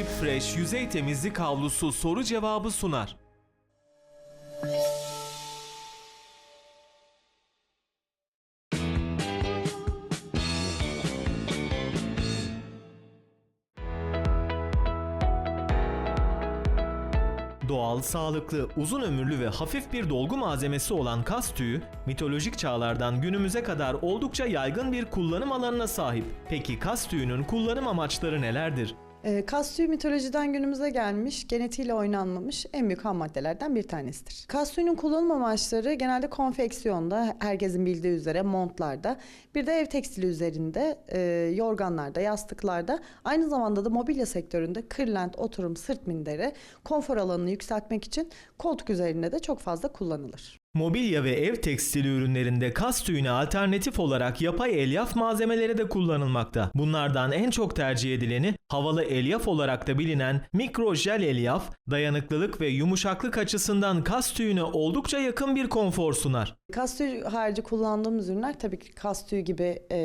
Deep Fresh yüzey temizlik havlusu soru cevabı sunar. Doğal, sağlıklı, uzun ömürlü ve hafif bir dolgu malzemesi olan kas tüyü, mitolojik çağlardan günümüze kadar oldukça yaygın bir kullanım alanına sahip. Peki kas tüyünün kullanım amaçları nelerdir? E, tüyü mitolojiden günümüze gelmiş, genetiğiyle oynanmamış en büyük ham maddelerden bir tanesidir. Kas tüyünün kullanım amaçları genelde konfeksiyonda, herkesin bildiği üzere montlarda, bir de ev tekstili üzerinde, e, yorganlarda, yastıklarda, aynı zamanda da mobilya sektöründe kırlent, oturum, sırt minderi, konfor alanını yükseltmek için koltuk üzerinde de çok fazla kullanılır. Mobilya ve ev tekstili ürünlerinde kas tüyüne alternatif olarak yapay elyaf malzemeleri de kullanılmakta. Bunlardan en çok tercih edileni havalı elyaf olarak da bilinen mikrojel elyaf, dayanıklılık ve yumuşaklık açısından kas tüyüne oldukça yakın bir konfor sunar. Kas tüyü harici kullandığımız ürünler tabii ki kas tüyü gibi e,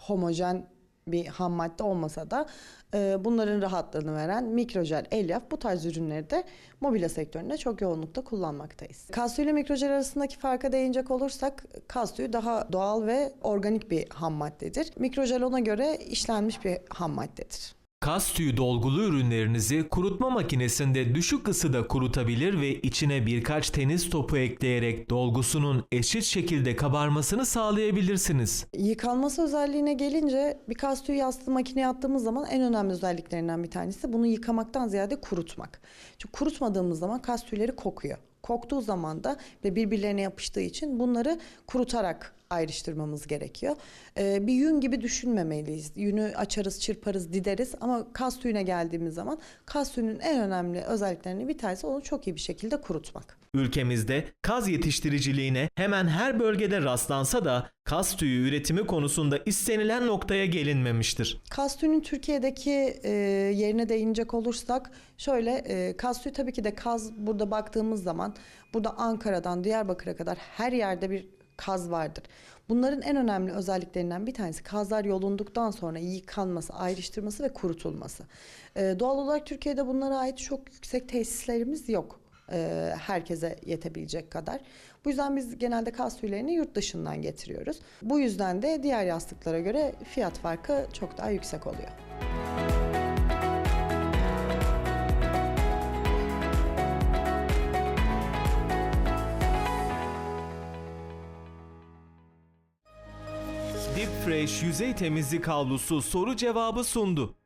homojen bir ham madde olmasa da e, bunların rahatlığını veren mikrojel, elyaf bu tarz ürünleri de mobilya sektöründe çok yoğunlukta kullanmaktayız. Kas ile mikrojel arasındaki farka değinecek olursak kas daha doğal ve organik bir ham maddedir. Mikrojel ona göre işlenmiş bir ham maddedir. Kas tüyü dolgulu ürünlerinizi kurutma makinesinde düşük ısıda kurutabilir ve içine birkaç tenis topu ekleyerek dolgusunun eşit şekilde kabarmasını sağlayabilirsiniz. Yıkanması özelliğine gelince bir kas tüyü yastığı makineye attığımız zaman en önemli özelliklerinden bir tanesi bunu yıkamaktan ziyade kurutmak. Çünkü kurutmadığımız zaman kas tüyleri kokuyor. Koktuğu zaman da ve birbirlerine yapıştığı için bunları kurutarak ayrıştırmamız gerekiyor. Ee, bir yün gibi düşünmemeliyiz. Yünü açarız, çırparız, dideriz ama kas tüyüne geldiğimiz zaman kas tüyünün en önemli özelliklerinden bir tanesi onu çok iyi bir şekilde kurutmak. Ülkemizde kaz yetiştiriciliğine hemen her bölgede rastlansa da kas tüyü üretimi konusunda istenilen noktaya gelinmemiştir. Kas tüyünün Türkiye'deki e, yerine değinecek olursak şöyle e, kas tüyü tabii ki de kaz burada baktığımız zaman burada Ankara'dan Diyarbakır'a kadar her yerde bir kaz vardır. Bunların en önemli özelliklerinden bir tanesi kazlar yolunduktan sonra yıkanması, ayrıştırması ve kurutulması. E, doğal olarak Türkiye'de bunlara ait çok yüksek tesislerimiz yok e, herkese yetebilecek kadar. Bu yüzden biz genelde kas tüylerini yurt dışından getiriyoruz. Bu yüzden de diğer yastıklara göre fiyat farkı çok daha yüksek oluyor. Deep Fresh yüzey temizlik havlusu soru cevabı sundu.